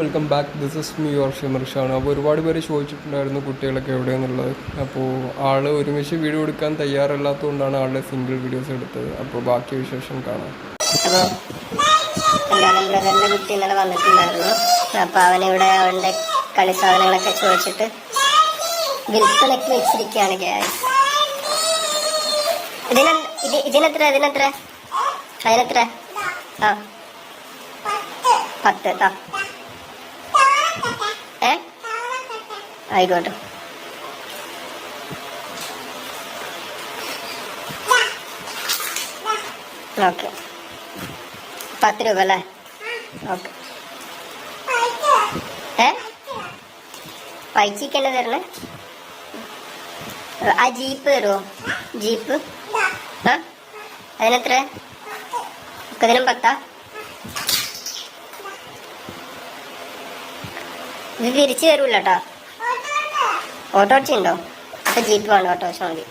Welcome back this is me your ഷിമർഷാണ് അപ്പോൾ ഒരുപാട് പേര് ചോദിച്ചിട്ടുണ്ടായിരുന്നു കുട്ടികളൊക്കെ എവിടെയെന്നുള്ളത്. അപ്പോൾ ആൾ ഒരുമിച്ച് വീഡിയോ എടുക്കാൻ തയ്യാറല്ലാത്തതുകൊണ്ടാണ് ആളുടെ സിംഗിൾ വീഡിയോസ് എടുത്തത്. അപ്പോൾ ബാക്കി വിശേഷം കാണാം. എന്താണ് ബ്രദറിന്റെ കുട്ടി ഇന്നലെ വന്നിട്ടുണ്ടായിരുന്നു. അപ്പോൾ അവനിവിടെ അവന്റെ കളി സാധനങ്ങളൊക്കെ ചോദിച്ചിട്ട് വിൽപ്പനയ്ക്ക് വെച്ചിരിക്കുകയാണ് ഗ്യാസ് ഇതിനെ ഇത് ഇതിനെത്ര? ഇതിനെത്ര? അതിനെത്ര? ആ. പത്ത്. ആ ഏ ആയിക്കോട്ടെ. ഓക്കെ. പത്ത് രൂപ അല്ലേ? ഓക്കെ. ഏ? പൈച്ചിക്കല്ലേ തരണേ? ആ ജീപ്പ് തരുമോ ജീപ്പ്? ആ? അതിനെത്ര? മുപ്പതിനും പത്താ? ഇത് തിരിച്ചു തരൂല്ലോ കേട്ടോ ഓട്ടോറിക്ഷ ഉണ്ടോ അപ്പൊ ജീപ്പ് വേണം ഓട്ടോറിക്ഷ മതി.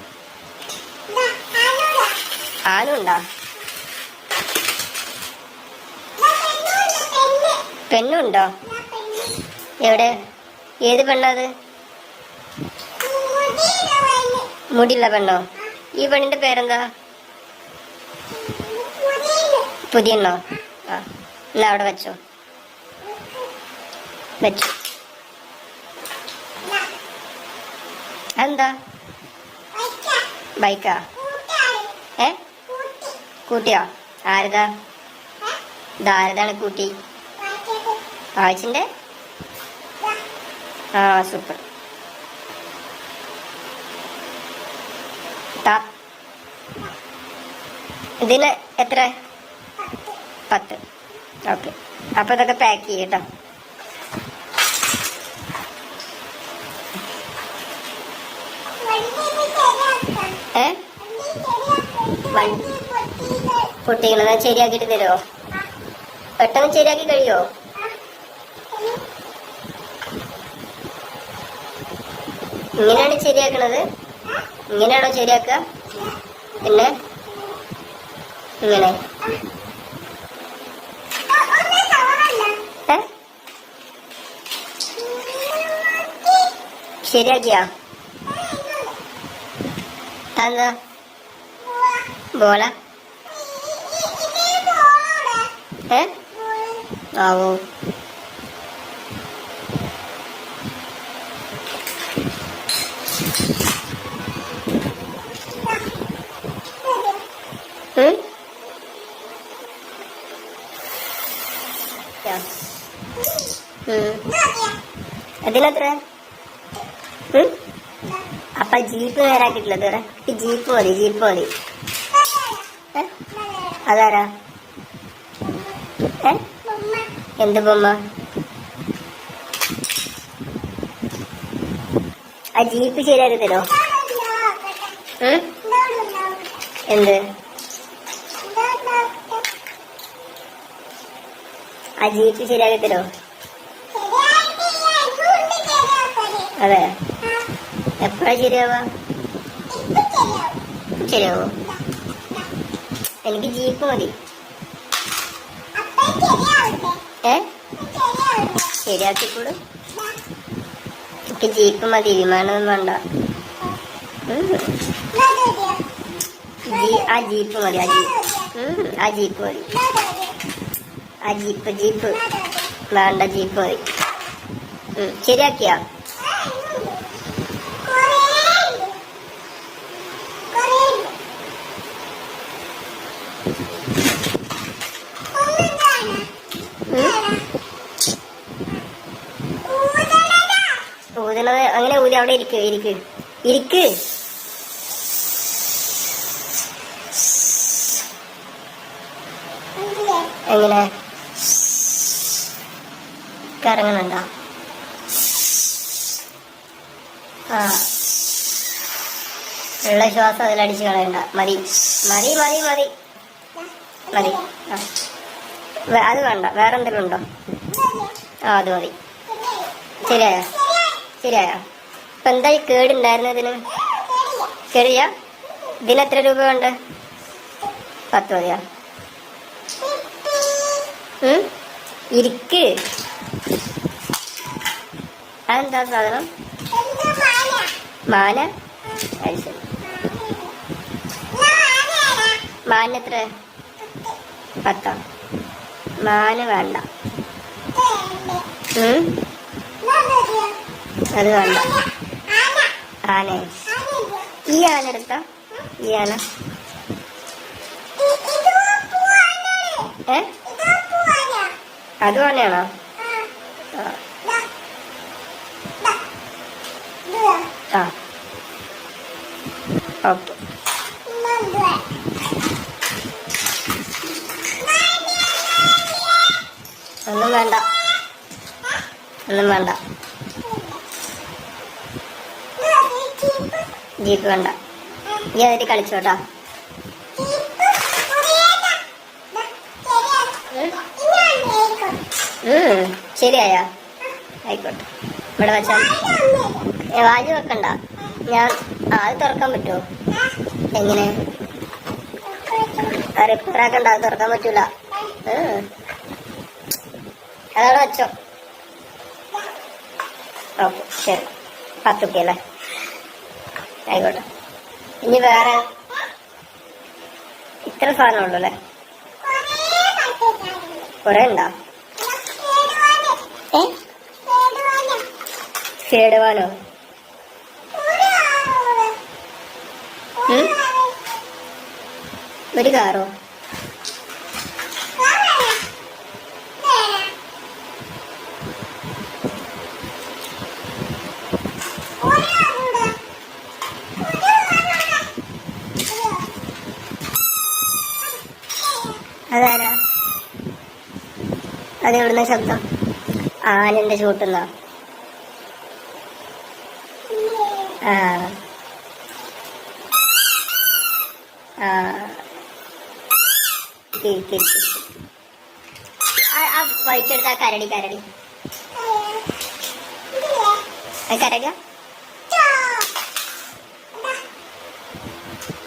ആനുണ്ടോ പെണ്ണുണ്ടോ എവിടെ? ഏത് പെണ്ണത് മുടിയുള്ള പെണ്ണോ. ഈ പെണ്ണിന്റെ പേരെന്താ? പുതിയെണ്ണോ? ആ എന്നാ അവിടെ വെച്ചോ. വെച്ചു. എന്താ? ബൈക്കാ. ഏ? കൂട്ടിയോ? ആരതാ? ഇതാരതാണ് കൂട്ടി? ആഴ്ചന്റെ ആ സൂപ്പർ. ഇതിന് എത്ര? പത്ത്. ഓക്കെ. അപ്പോൾ ഇതൊക്കെ പാക്ക് ചെയ്യട്ടോ ഏ? കുട്ടികളെ ശരിയാക്കിയിട്ട് തരുമോ പെട്ടെന്ന് ശരിയാക്കി കഴിയോ? ഇങ്ങനെയാണ് ശരിയാക്കണത്? ഇങ്ങനെയാണോ ശരിയാക്കുക? പിന്നെ? ഇങ്ങനെ? ശരിയാക്കിയാ? എന്താ? ബോള ഏ? ആവോ. അതിനെത്ര? അപ്പൊ ജീപ്പ് നേരാക്കിട്ടില്ല ഇതുവരെ? ജീപ്പ് മതി ജീപ്പ് മതി? അതാരാ? എന്ത് ബൊമ്മ? ആ ജീപ്പ് ശരിയാക്കി? എന്ത്? ആ ജീപ്പ് ശരിയാക്കി അതെ. എപ്പോഴാ ശരിയാവാ ശരിയാവോ? എനിക്ക് ജീപ്പ് മതി. ഏ? ശരിയാക്കിക്കൂടും? എനിക്ക് ജീപ്പ് മതി വിമാനമൊന്നും വേണ്ട. ആ ജീപ്പ് മതി ആ ജീപ്പ്. ആ ജീപ്പ് മതി. ആ ജീപ്പ് ജീപ്പ്. വേണ്ട ജീപ്പ് മതി. ശരിയാക്കിയാ ഉം? അങ്ങനെ ഊതി അവിടെ ഇരിക്ക് ഇരിക്ക്. ഇരിക്ക്. എങ്ങനെ? കറങ്ങണുണ്ടോ? ഉള്ള ശ്വാസം അതിലടിച്ച് കളയണ്ട. മതി. മതി മതി മതി. മതി. അത് വേണ്ട. വേറെ എന്തെങ്കിലും ഉണ്ടോ? ആ അത് മതി. ശരിയായോ? ശരിയായോ? ഇപ്പൊ എന്താ ഈ കേടുണ്ടായിരുന്നു ഇതിന്? കേടില്ല? ഇതിന് എത്ര രൂപ ഉണ്ട് പത്ത് മതിയാ? ഇരിക്ക്. അതെന്താ സാധനം? മാന മാന എത്ര? പത്തോ. നാല് വേണ്ട? അത് വേണ്ട. ആന. ഈ ആന എടുത്ത? ഈ ആന. ഏ? അതും ആനയാണോ. ആ. ഓക്കെ. ഒന്നും വേണ്ട. ഒന്നും വേണ്ട. ജീപ്പ് വേണ്ട. നീ അതിൽ കളിച്ചോട്ടാ ശരിയായാ? ആയിക്കോട്ടെ. ഇവിടെ വെച്ചാൽ വാജി വെക്കണ്ട. ഞാൻ അത് തുറക്കാൻ പറ്റുമോ എങ്ങനെ? റിപ്പയർ ആക്കണ്ട. അത് തുറക്കാൻ പറ്റൂല. അതവിടെ വെച്ചോ. ഓക്കെ ശരി. പത്ത് റുപ്യ അല്ലേ? ആയിക്കോട്ടെ. ഇനി വേറെ ഇത്ര സാധനം ഉള്ളു അല്ലേ? കുറെ ഉണ്ടോ? കേടുവാനോ? ഒരു കാറോ? അതാരാ? അത് എവിടുന്ന ശബ്ദം? ആനന്റെ ചൂട്ടുന്ന ആ. ആ. വഴിക്കെടുത്ത കരടി കരടി. കരടിയ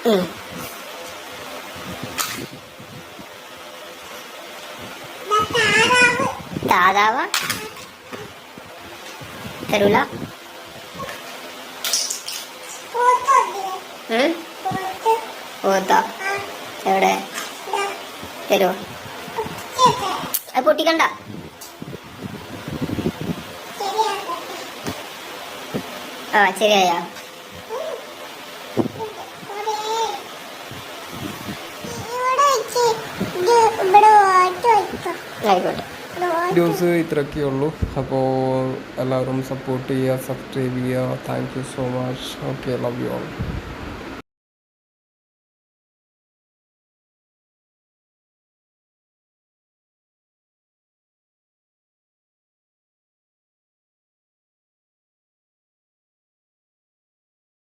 ഉം. താതാവ തരൂല. ഉം? പോത്തോ എവിടെ? തരുമോ അത് പൊട്ടിക്കണ്ട. ആ ശരിയായ. ആയിക്കോട്ടെ. വീഡിയോസ് ഇത്രയൊക്കെ ഉള്ളൂ. അപ്പോൾ എല്ലാവരും സപ്പോർട്ട് ചെയ്യുക സബ്സ്ക്രൈബ് ചെയ്യുക. Thank you so much okay love you all